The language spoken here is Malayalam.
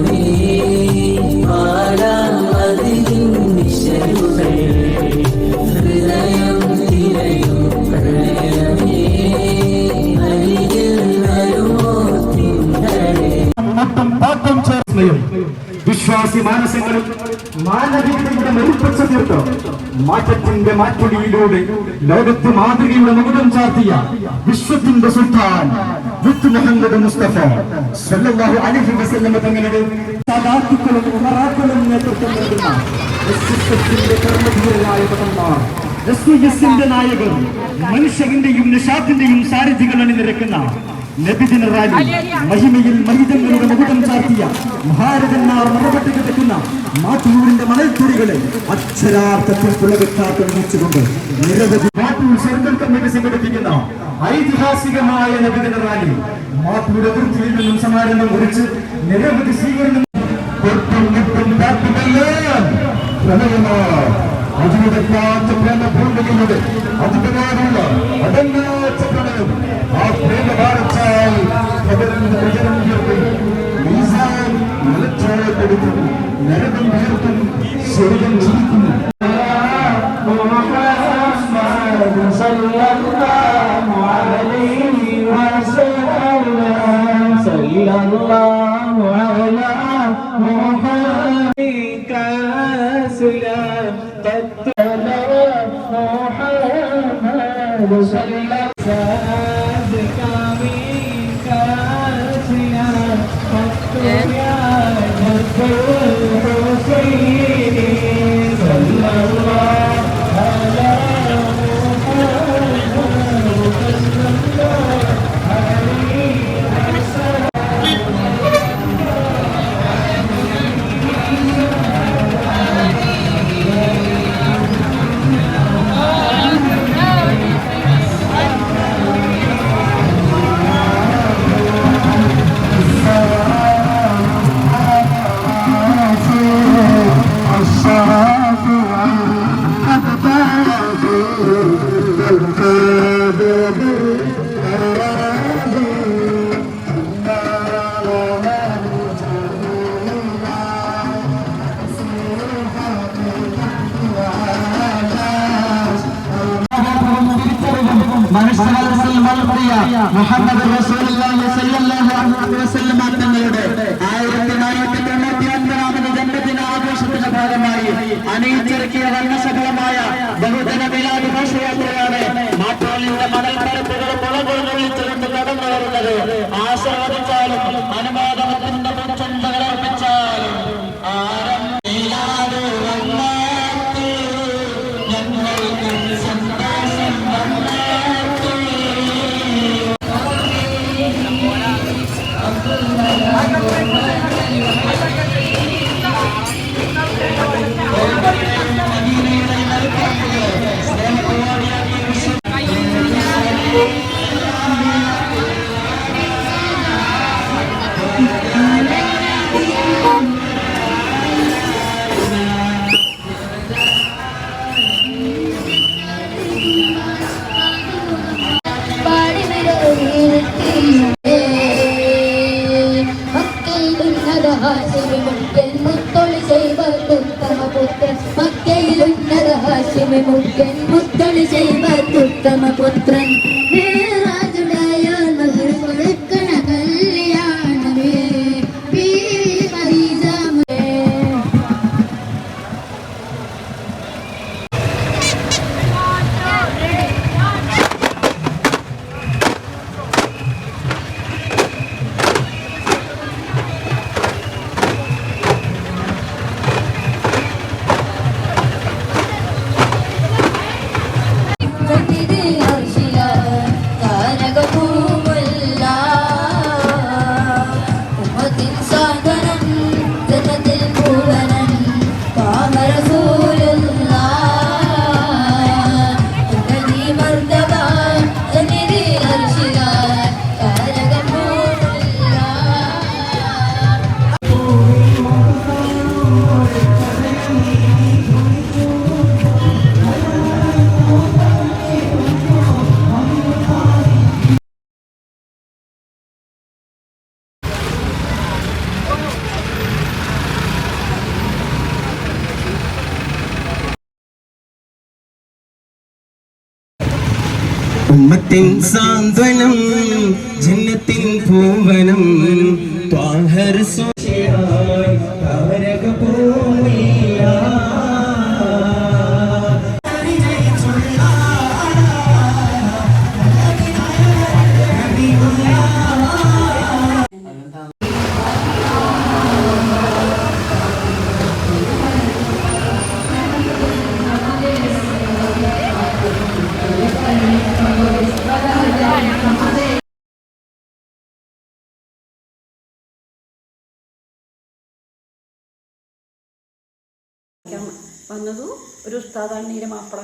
me. വിശ്വാസി മാനസങ്ങളും മാനവികതയുടെ മരുപ്പച്ച തീർത്ത് മാറ്റത്തിന്റെ മാറ്റുടിയിലൂടെ ലോകത്ത് മാതൃകയുടെ മുകുടം ചാർത്തിയ വിശ്വത്തിന്റെ സുൽത്താൻ വിത്ത് മുഹമ്മദ് മുസ്തഫ സല്ലല്ലാഹു അലൈഹി വസല്ലം തങ്ങളുടെ സദാത്തുക്കളും ഉമറാക്കളും നേതൃത്വം നൽകുന്ന വ്യക്തിത്വത്തിന്റെ കർമ്മധീരനായ പതന്മാർ എസ് നായകർ മനുഷ്യന്റെയും നിഷാത്തിന്റെയും സാരഥികൾ അണിനിരക്കുന്ന നബിദിന റാലി മഹിമയിൽ മഹിതങ്ങളുടെ മുകുടം ചാർത്തിയ മഹാരഥന്മാർ മറുപടി കിടക്കുന്ന മാട്ടൂരിന്റെ മണൽത്തുറികളെ അക്ഷരാർത്ഥത്തിൽ പുളകത്താത്തൊഴിച്ചുകൊണ്ട് നിരവധി മാട്ടൂർ സർക്കിൾ കമ്മിറ്റി സംഘടിപ്പിക്കുന്ന ഐതിഹാസികമായ നബിദിന റാലി മാട്ടൂർ അതിർത്തിയിൽ നിന്നും സമാരംഭം കുറിച്ച് നിരവധി സ്വീകരണം പൊട്ടും പ്രണയമാണ് അതിനുടക്കാത്ത പ്രേമ പൂർണിക്കുന്നത് അതിന്റെതായുള്ള അടങ്ങാത്ത പ്രണയം ആ പ്രേമ ഭാരത്താൽ പകരുന്ന ഉയരം ഉയർത്തും. മീസാൻ നിലച്ചാൽ കൊടുക്കും നരകം സ്വർഗം ജീവിക്കുന്നു മുഹമ്മദ് റസൂലുള്ളാഹി സ്വല്ലല്ലാഹു അലൈഹി വസല്ലം തങ്ങളുടെ ആയിരത്തി നാനൂറ്റി തൊണ്ണൂറ്റി ഒൻപതാമത് ജന്മദിന ആഘോഷത്തിന്റെ ഭാഗമായി അണിയിച്ചിറക്കിയ വർണസഫലമായ ബഹുജന മിലാദ് ഘോഷയാത്രയാണ് മാറ്റോളിന്റെ മണൽ പരപ്പുകളും മുളകുകളും വിളിച്ചുകൊണ്ട് കടന്നു വരുന്നത് ആസ്വാദിച്ചാലും അനുവാദത്തിന്റെ Thank you. മുത്തളി ചെയ്വത്തുത്തമ പുത്രൻ മേറാജുടായ ഉമ്മത്തിൻ സാന്ത്വനം ജന്നത്തിൻ പൂവനം സോഷിയായി വന്നതും ഒരു ഉസ്താദാണ് നീരെ മാപ്പിള.